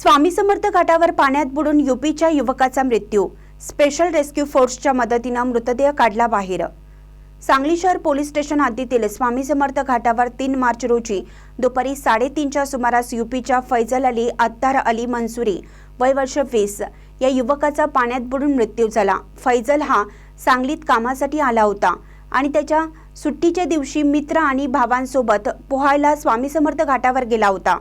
स्वामी समर्थ घाटावर पाण्यात बुडून युपीच्या युवकाचा मृत्यू. स्पेशल रेस्क्यू फोर्सच्या मदतीनं मृतदेह काढला बाहेर. सांगली शहर पोलीस स्टेशन हद्दीतील स्वामी समर्थ घाटावर तीन मार्च रोजी दुपारी साडेतीनच्या सुमारास युपीच्या फैजल अली अत्तार अली मंसुरी वय वर्ष वीस या युवकाचा पाण्यात बुडून मृत्यू झाला. फैजल हा सांगलीत कामासाठी आला होता आणि त्याच्या सुट्टीच्या दिवशी मित्र आणि भावांसोबत पोहायला स्वामी समर्थ घाटावर गेला होता.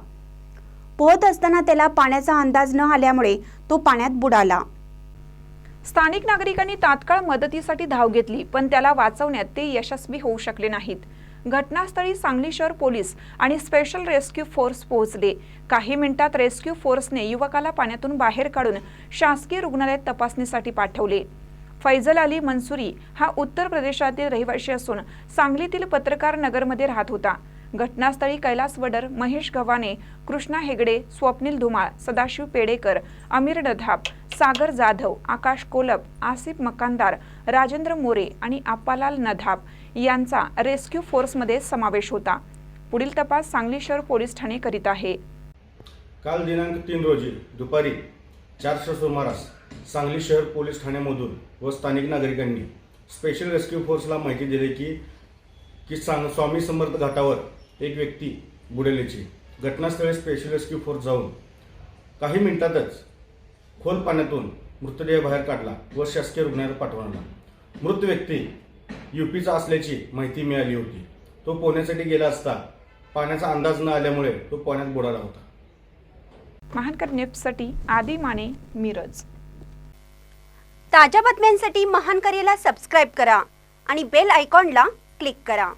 पोहत असताना त्याला पाण्याचा अंदाज न आल्यामुळे तो पाण्यात बुडाला. स्थानिक नागरिकांनी तात्काळ मदतीसाठी धाव घेतली पण त्याला वाचवण्यात ते यशस्वी होऊ शकले नाहीत. घटनास्थळी सांगली शहर पोलीस आणि स्पेशल रेस्क्यू फोर्स पोहोचले. काही मिनिटात रेस्क्यू फोर्सने युवकाला पाण्यातून बाहेर काढून शासकीय रुग्णालयात तपासणीसाठी पाठवले. फैजल अली मंसुरी हा उत्तर प्रदेशातील रहिवासी असून सांगलीतील पत्रकार नगरमध्ये राहत होता. घटनास्थळी कैलास वडर महेश गव्हाणे कृष्णा हेगडे स्वप्नील धुमाळ सदाशिव पेडेकर अमीर डधाप सागर जाधव आकाश कोलप आसिफ मकानदार राजेंद्र मोरे आणि आप्पालाल नधाप यांचा रेस्क्यू फोर्समध्ये समावेश होता. पुढील तपास सांगली शहर पोलीस ठाणे करीत आहे. काल दिनांक तीन रोजी दुपारी चारच्या सुमारास सांगली शहर पोलीस ठाण्यामधून व स्थानिक नागरिकांनी स्पेशल रेस्क्यू फोर्सला माहिती दिली की की सांग स्वामी समर्थ घाटावर एक व्यक्ती बुडेलीची. घटनास्थळी स्पेशल रेस्क्यू फोर्स जाऊन काही मिनिटातच खोल पाण्यातून मृतदेह बाहेर काढला व शासकीय रुग्णालयात पाठवला मृत व्यक्ती युपीचा असल्याची माहिती मिळाली होती. तो पोहण्यासाठी गेला असता पाण्याचा अंदाज न आल्यामुळे तो पाण्यात बुडाला होता. महानकर न्यूजसाठी आदी माने मिरज. ताज्या बातम्यांसाठी महान करेला सबस्क्राईब करा आणि बेल आयकॉनला क्लिक करा.